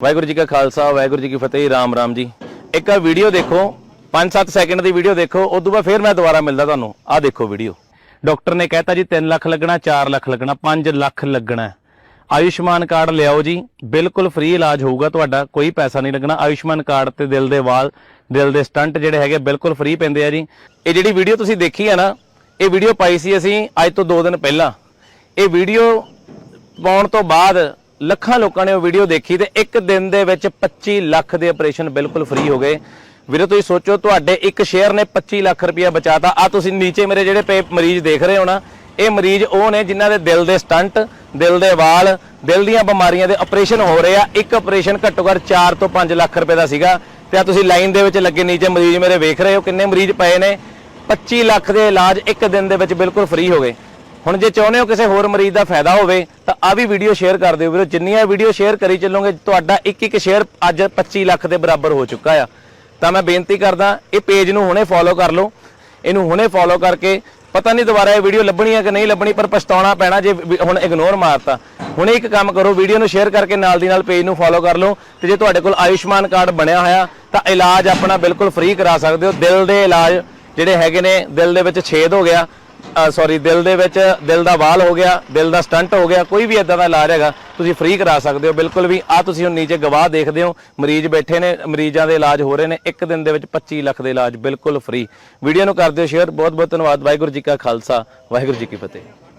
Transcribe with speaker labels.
Speaker 1: ਵਾਹਿਗੁਰੂ ਜੀ ਕਾ ਖਾਲਸਾ, ਵਾਹਿਗੁਰੂ ਜੀ ਕੀ ਫਤਿਹ, ਰਾਮ ਰਾਮ ਜੀ। ਇੱਕ ਆ ਵੀਡੀਓ ਦੇਖੋ 5-7 ਸੈਕਿੰਡ ਦੀ ਵੀਡੀਓ ਦੇਖੋ ਉਸ ਤੋਂ ਬਾਅਦ ਫਿਰ ਮੈਂ ਦੁਬਾਰਾ ਮਿਲਦਾ ਤੁਹਾਨੂੰ। ਆਹ ਦੇਖੋ ਵੀਡੀਓ ਡਾਕਟਰ ਨੇ ਕਹਿਤਾ ਜੀ 3 ਲੱਖ ਲੱਗਣਾ 4 ਲੱਖ ਲੱਗਣਾ 5 ਲੱਖ ਲੱਗਣਾ। ਆਯੁਸ਼ਮਾਨ ਕਾਰਡ ਲਿਆਓ ਜੀ, ਬਿਲਕੁਲ ਫ੍ਰੀ ਇਲਾਜ ਹੋਊਗਾ ਤੁਹਾਡਾ, ਕੋਈ ਪੈਸਾ ਨਹੀਂ ਲੱਗਣਾ। ਆਯੁਸ਼ਮਾਨ ਕਾਰਡ ਤੇ ਦਿਲ ਦੇ ਵਾਲ, ਦਿਲ ਦੇ ਸਟੰਟ ਜਿਹੜੇ ਹੈਗੇ, ਬਿਲਕੁਲ ਫ੍ਰੀ ਪੈਂਦੇ ਆ ਜੀ। ਇਹ ਜਿਹੜੀ ਵੀਡੀਓ ਤੁਸੀਂ ਦੇਖੀ ਹੈ ਨਾ, ਇਹ ਵੀਡੀਓ ਪਾਈ ਸੀ ਅਸੀਂ ਅੱਜ ਤੋਂ 2 ਦਿਨ ਪਹਿਲਾਂ। ਇਹ ਵੀਡੀਓ ਪਾਉਣ ਤੋਂ ਬਾਅਦ ਲੱਖਾਂ ਲੋਕਾਂ ਨੇ ਉਹ ਵੀਡੀਓ ਦੇਖੀ ਤੇ ਇੱਕ ਦਿਨ ਦੇ ਵਿੱਚ 25 ਲੱਖ ਦੇ ਆਪਰੇਸ਼ਨ ਬਿਲਕੁਲ ਫ੍ਰੀ ਹੋ ਗਏ। ਵੀਰੇ, ਤੁਸੀਂ ਸੋਚੋ, ਤੁਹਾਡੇ ਇੱਕ ਸ਼ੇਅਰ ਨੇ 25 ਲੱਖ ਰੁਪਇਆ ਬਚਾਤਾ। ਆ ਤੁਸੀਂ ਨੀਚੇ ਮੇਰੇ ਜਿਹੜੇ ਪੇ ਮਰੀਜ਼ ਦੇਖ ਰਹੇ ਹੋ ਨਾ, ਇਹ ਮਰੀਜ਼ ਉਹ ਨੇ ਜਿਨ੍ਹਾਂ ਦੇ ਦਿਲ ਦੇ ਸਟੰਟ ਦਿਲ ਦੇ ਵਾਲ, ਦਿਲ ਦੀਆਂ ਬਿਮਾਰੀਆਂ ਦੇ ਆਪਰੇਸ਼ਨ ਹੋ ਰਹੇ ਆ। ਇੱਕ ਆਪਰੇਸ਼ਨ ਘੱਟੋ ਘੱਟ 4 ਤੋਂ 5 ਲੱਖ ਰੁਪਏ ਦਾ ਸੀਗਾ। ਤੇ ਆ ਤੁਸੀਂ ਲਾਈਨ ਦੇ ਵਿੱਚ ਲੱਗੇ ਨੀਚੇ ਮਰੀਜ਼ ਮੇਰੇ ਵੇਖ ਰਹੇ ਹੋ ਕਿੰਨੇ ਮਰੀਜ਼ ਪਏ ਨੇ। 25 ਲੱਖ ਦੇ ਇਲਾਜ ਇੱਕ ਦਿਨ ਦੇ ਵਿੱਚ ਬਿਲਕੁਲ ਫ੍ਰੀ ਹੋ ਗਏ। ਹੁਣ ਜੇ ਚਾਹੁੰਦੇ ਹੋ ਕਿਸੇ ਹੋਰ ਮਰੀਜ਼ ਦਾ ਫਾਇਦਾ ਹੋਵੇ, ਤਾਂ ਆ ਵੀ ਵੀਡੀਓ ਸ਼ੇਅਰ ਕਰ ਦਿਓ ਵੀਰੋ। ਜਿੰਨੀਆਂ ਵੀਡੀਓ ਸ਼ੇਅਰ ਕਰੀ ਚੱਲੋਗੇ, ਤੁਹਾਡਾ ਇੱਕ ਇੱਕ ਸ਼ੇਅਰ ਅੱਜ 25 ਲੱਖ ਦੇ ਬਰਾਬਰ ਹੋ ਚੁੱਕਾ ਆ। ਤਾਂ ਮੈਂ ਬੇਨਤੀ ਕਰਦਾ, ਇਹ ਪੇਜ ਨੂੰ ਹੁਣੇ ਫੋਲੋ ਕਰ ਲਓ। ਇਹਨੂੰ ਹੁਣੇ ਫੋਲੋ ਕਰਕੇ, ਪਤਾ ਨਹੀਂ ਦੁਬਾਰਾ ਇਹ ਵੀਡੀਓ ਲੱਭਣੀ ਹੈ ਕਿ ਨਹੀਂ ਲੱਭਣੀ, ਪਰ ਪਛਤਾਉਣਾ ਪੈਣਾ ਜੇ ਹੁਣ ਇਗਨੋਰ ਮਾਰਤਾ। ਹੁਣੇ ਇੱਕ ਕੰਮ ਕਰੋ ਵੀਡੀਓ ਨੂੰ ਸ਼ੇਅਰ ਕਰਕੇ ਨਾਲ ਦੀ ਨਾਲ ਪੇਜ ਨੂੰ ਫੋਲੋ ਕਰ ਲਓ। ਤੇ ਜੇ ਤੁਹਾਡੇ ਕੋਲ ਆਯੁਸ਼ਮਾਨ ਕਾਰਡ ਬਣਿਆ ਹੋਇਆ, ਤਾਂ ਇਲਾਜ ਆਪਣਾ ਬਿਲਕੁਲ ਫ੍ਰੀ ਕਰਾ ਸਕਦੇ ਹੋ। ਦਿਲ ਦੇ ਇਲਾਜ ਜਿਹੜੇ ਹੈਗੇ ਨੇ, ਦਿਲ ਦੇ ਵਿੱਚ ਛੇਦ ਹੋ ਗਿਆ। ਸੌਰੀ ਦਿਲ ਦੇ ਵਿੱਚ ਦਿਲ ਦਾ ਵਾਲ ਹੋ ਗਿਆ, ਦਿਲ ਦਾ ਸਟੰਟ ਹੋ ਗਿਆ, ਕੋਈ ਵੀ ਇਦਾਂ ਦਾ ਇਲਾਜ ਹੈਗਾ, ਤੁਸੀਂ ਫ੍ਰੀ ਕਰਾ ਸਕਦੇ ਹੋ। ਬਿਲਕੁਲ ਵੀ ਆ ਤੁਸੀਂ ਹੁਣ ਨੀਚੇ ਗਵਾਹ ਦੇਖਦੇ ਹੋ, ਮਰੀਜ਼ ਬੈਠੇ ਨੇ, ਮਰੀਜ਼ਾਂ ਦੇ ਇਲਾਜ ਹੋ ਰਹੇ ਨੇ, ਇੱਕ ਦਿਨ ਦੇ ਵਿੱਚ 25 ਲੱਖ ਦੇ ਇਲਾਜ ਬਿਲਕੁਲ ਫ੍ਰੀ ਵੀਡੀਓ ਨੂੰ ਕਰ ਦਿਓ ਸ਼ੇਅਰ ਬਹੁਤ ਬਹੁਤ ਧੰਨਵਾਦ, ਵਾਹਿਗੁਰੂ ਜੀ ਕਾ ਖਾਲਸਾ, ਵਾਹਿਗੁਰੂ ਜੀ ਕੀ ਫਤਿਹ।